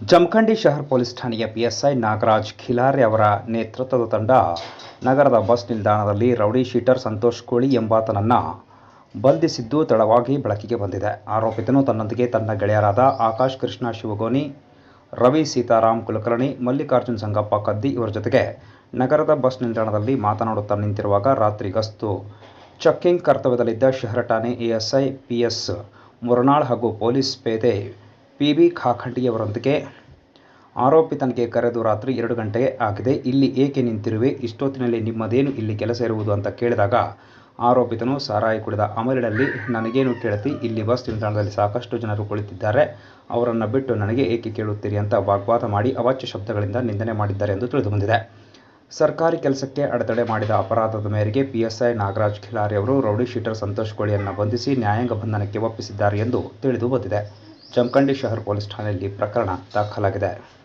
ಜಮಖಂಡಿ ಶಹರ್ ಪೊಲೀಸ್ ಠಾಣೆಯ ಪಿಎಸ್ಐ ನಾಗರಾಜ್ ಖಿಲಾರೆ ಅವರ ನೇತೃತ್ವದ ತಂಡ ನಗರದ ಬಸ್ ನಿಲ್ದಾಣದಲ್ಲಿ ರೌಡಿ ಶೀಟರ್ ಸಂತೋಷ್ ಕೋಳಿ ಎಂಬಾತನನ್ನು ಬಂಧಿಸಿದ್ದು ತಡವಾಗಿ ಬೆಳಕಿಗೆ ಬಂದಿದೆ. ಆರೋಪಿತನು ತನ್ನೊಂದಿಗೆ ತನ್ನ ಗೆಳೆಯರಾದ ಆಕಾಶ್ ಕೃಷ್ಣ ಶಿವಗೋನಿ, ರವಿ ಸೀತಾರಾಮ್ ಕುಲಕರ್ಣಿ, ಮಲ್ಲಿಕಾರ್ಜುನ್ ಸಂಗಪ್ಪ ಕದ್ದಿ ಇವರ ಜೊತೆಗೆ ನಗರದ ಬಸ್ ನಿಲ್ದಾಣದಲ್ಲಿ ಮಾತನಾಡುತ್ತಾ ನಿಂತಿರುವಾಗ ರಾತ್ರಿ ಗಸ್ತು ಚೆಕ್ಕಿಂಗ್ ಕರ್ತವ್ಯದಲ್ಲಿದ್ದ ಶಹರ ಠಾಣೆ ಎಎಸ್ಐ ಪಿಎಸ್ ಮುರನಾಳ್ ಹಾಗೂ ಪೊಲೀಸ್ ಪೇದೆ ಪಿಬಿ ಖಾಖಂಡಿಯವರೊಂದಿಗೆ ಆರೋಪಿತನಿಗೆ ಕರೆದು ರಾತ್ರಿ ಎರಡು ಗಂಟೆ ಆಗಿದೆ. ಇಲ್ಲಿ ಏಕೆ ನಿಂತಿರುವೆ? ಇಷ್ಟೊತ್ತಿನಲ್ಲಿ ನಿಮ್ಮದೇನು ಇಲ್ಲಿ ಕೆಲಸ ಇರುವುದು ಅಂತ ಕೇಳಿದಾಗ ಆರೋಪಿತನು, ಸಾರಾಯಿ ಕುಡಿದ ಅಮಲಿನಲ್ಲಿ ನನಗೇನು ಕೇಳುತ್ತಿ ಇಲ್ಲಿ ಬಸ್ ನಿಲ್ದಾಣದಲ್ಲಿ ಸಾಕಷ್ಟು ಜನರು ಕುಳಿತಿದ್ದಾರೆ. ಅವರನ್ನು ಬಿಟ್ಟು ನನಗೆ ಏಕೆ ಕೇಳುತ್ತೀರಿ? ಅಂತ ವಾಗ್ವಾದ ಮಾಡಿ ಅವಾಚ್ಯ ಶಬ್ದಗಳಿಂದ ನಿಂದನೆ ಮಾಡಿದ್ದಾರೆ ಎಂದು ತಿಳಿದುಬಂದಿದೆ. ಸರ್ಕಾರಿ ಕೆಲಸಕ್ಕೆ ಅಡೆತಡೆ ಮಾಡಿದ ಅಪರಾಧದ ಮೇರೆಗೆ ಪಿಎಸ್ಐ ನಾಗರಾಜ್ ಖಿಲಾರಿ ಅವರು ರೌಡಿ ಶೀಟರ್ ಸಂತೋಷ್ ಕೋಳಿಯನ್ನು ಬಂಧಿಸಿ ನ್ಯಾಯಾಂಗ ಬಂಧನಕ್ಕೆ ಒಪ್ಪಿಸಿದ್ದಾರೆ ಎಂದು ತಿಳಿದು ಬಂದಿದೆ ಜಮಖಂಡಿ ಶಹರ್ ಪೊಲೀಸ್ ಠಾಣೆಯಲ್ಲಿ ಪ್ರಕರಣ ದಾಖಲಾಗಿದೆ.